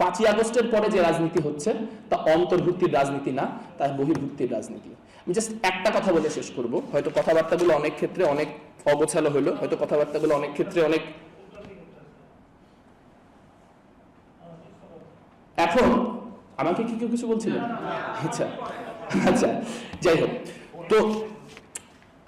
পাঁচই আগস্টের পরে যে রাজনীতি হচ্ছে, তা অন্তর্ভুক্তির রাজনীতি না তা বহির্ভুক্তির রাজনীতি। আমি জাস্ট একটা কথা বলে শেষ করব। হয়তো কথাবার্তাগুলো অনেক ক্ষেত্রে অনেক অগোছালো হলো, হয়তো কথাবার্তাগুলো অনেক ক্ষেত্রে অনেক এখন আমাকে কি কেউ কিছু বলছিলেন আচ্ছা আচ্ছা যাই হোক। তো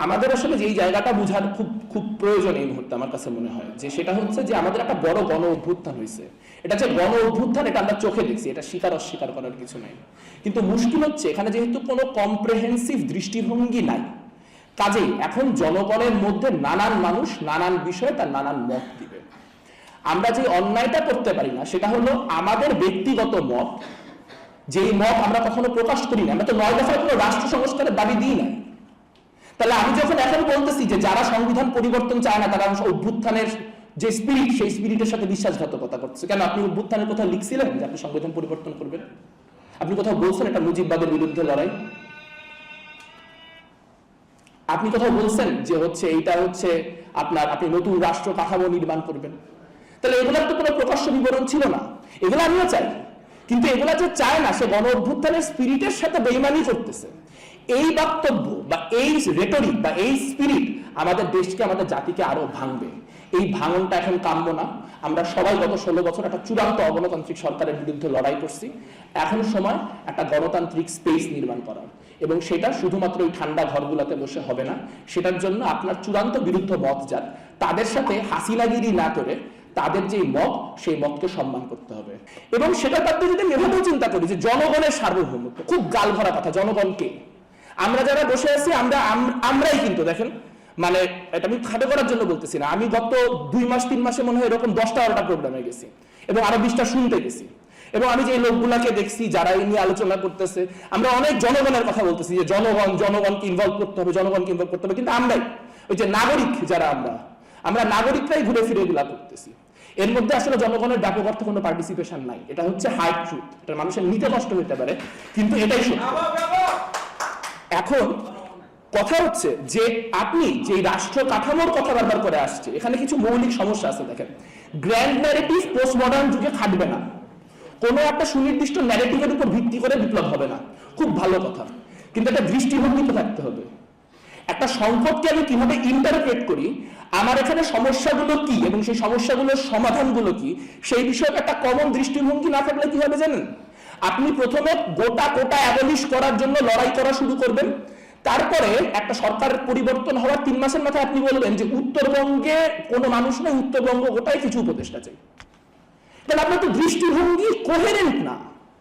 আমাদের আসলে যে এই জায়গাটা বোঝার খুব খুব প্রয়োজন এই মুহূর্তে আমার কাছে মনে হয়। যে সেটা হচ্ছে যে আমাদের একটা বড় গণ অভ্যুত্থান হয়েছে এটা যে গণ অভ্যুত্থান, এটা আমরা চোখে দেখছি, এটা স্বীকার অস্বীকার করার কিছু নাই। কিন্তু মুশকিল হচ্ছে, এখানে যেহেতু কোনো কম্প্রেহেন্সিভ দৃষ্টিভঙ্গি নাই, কাজেই এখন জনগণের মধ্যে নানান মানুষ নানান বিষয়ে তার নানান মত দিবে। আমরা যে অন্যায়টা করতে পারি না, সেটা হলো আমাদের ব্যক্তিগত মত। যেই মত আমরা কখনো প্রকাশ করি না, আমরা তো নয় দফায় কোনো রাষ্ট্র সংস্কারের দাবি দিই না তাহলে আমি যখন এখন বলতেছি যে যারা সংবিধান পরিবর্তন চায় না, তারা অভ্যুত্থানের যে স্পিরিট সেই স্পিরিটের সাথে বিশ্বাসঘাতকতা করছে কেন আপনি অভ্যুত্থানের কোথাও লিখছিলেন যে আপনি সংবিধান পরিবর্তন করবেন? আপনি কোথাও বলছেন এটা মুজিববাদের বিরুদ্ধে লড়াই? আপনি কোথাও বলছেন যে হচ্ছে এইটা হচ্ছে আপনার, আপনি নতুন রাষ্ট্র কাঠামো নির্মাণ করবেন। তাহলে এগুলোর তো কোনো প্রকাশ্য বিবরণ ছিল না। এগুলো আমিও চাই। কিন্তু এগুলা যে চায় না, সে গণ অভ্যুত্থানের স্পিরিটের সাথে বেইমানি করতেছে। এই বক্তব্য বা এই রেটরিক বা এই স্পিরিট আমাদের দেশকে, আমাদের জাতিকে আরও ভাঙবে। এই ভাঙনটা এখন কাম্য না। আমরা সবাই গত ষোলো বছর একটা চূড়ান্ত অগণতান্ত্রিক সরকারের বিরুদ্ধে লড়াই করছি। এখন সময় একটা গণতান্ত্রিক স্পেস নির্মাণ করার। এবং সেটা শুধুমাত্র ওই ঠান্ডা ঘরগুলোতে বসে হবে না। সেটার জন্য আপনার চূড়ান্ত বিরুদ্ধ মত যার, তাদের সাথে হাসিনাগিরি না করে তাদের যে মত, সেই মতকে সম্মান করতে হবে। এবং সেটা তাদের যদি এভাবেও চিন্তা করি যে জনগণের সার্বভৌমত্ব, খুব গাল ভরা কথা জনগণকে আমরা যারা বসে আছি, আমরা আমরাই কিন্তু দেখেন মানে এটা আমি খাটো করার জন্য বলতেছি না। আমি গত দুই মাস, তিন মাসে মনে হয় এরকম দশটা বারোটা প্রোগ্রামে গেছি এবং আরও বিশটা শুনতে গেছি। এবং আমি যে লোকগুলাকে দেখছি, যারা এই নিয়ে আলোচনা করতেছে, আমরা অনেক জনগণের কথা বলতেছি যে জনগণ, জনগণকে ইনভলভ করতে হবে, জনগণকে ইনভলভ করতে হবে। কিন্তু আমরাই, ওই যে নাগরিক যারা আমরা আমরা নাগরিকরাই ঘুরে ফিরে এগুলা করতেছি। এর মধ্যে আসলে জনগণের ব্যাপক অর্থে কোনো পার্টিসিপেশন নাই। এটা হচ্ছে হার্ড ট্রুথ এটা মানুষের নিতে কষ্ট হতে পারে, কিন্তু এটাই সত্য। এখন কথা হচ্ছে যে আপনি যে রাষ্ট্র কাঠামোর কথা ব্যবহার করে আসছে, এখানে কিছু মৌলিক সমস্যা আছে দেখেন। গ্র্যান্ড ন্যারেটিভ পোস্ট মডার্ন যুগে খাটবে না। কোনো একটা সুনির্দিষ্ট ন্যারেটিভের উপর ভিত্তি করে বিপ্লব হবে না। খুব ভালো কথা। কিন্তু একটা দৃষ্টিভঙ্গি তো থাকতে হবে। একটা সংকটকে আমি কীভাবে ইন্টারপ্রেট করি? আমার এখানে সমস্যাগুলো কি এবং সেই সমস্যাগুলোর সমাধানগুলো কি? সেই বিষয়ে একটা কমন দৃষ্টিভঙ্গি না থাকলে কি হবে জানেন? আপনি প্রথমে গোটা কোটা অ্যাবলিশ করার জন্য লড়াই করা শুরু করবেন। তারপরে একটা সরকারের পরিবর্তন হওয়ার তিন মাসের মাথায় আপনি বলবেন যে উত্তরবঙ্গে কোনো মানুষ নেই, উত্তরবঙ্গ গোটায় কিছু উপদেষ্টা চাই। তাহলে আপনার তো দৃষ্টিভঙ্গি কোহেরেন্ট না।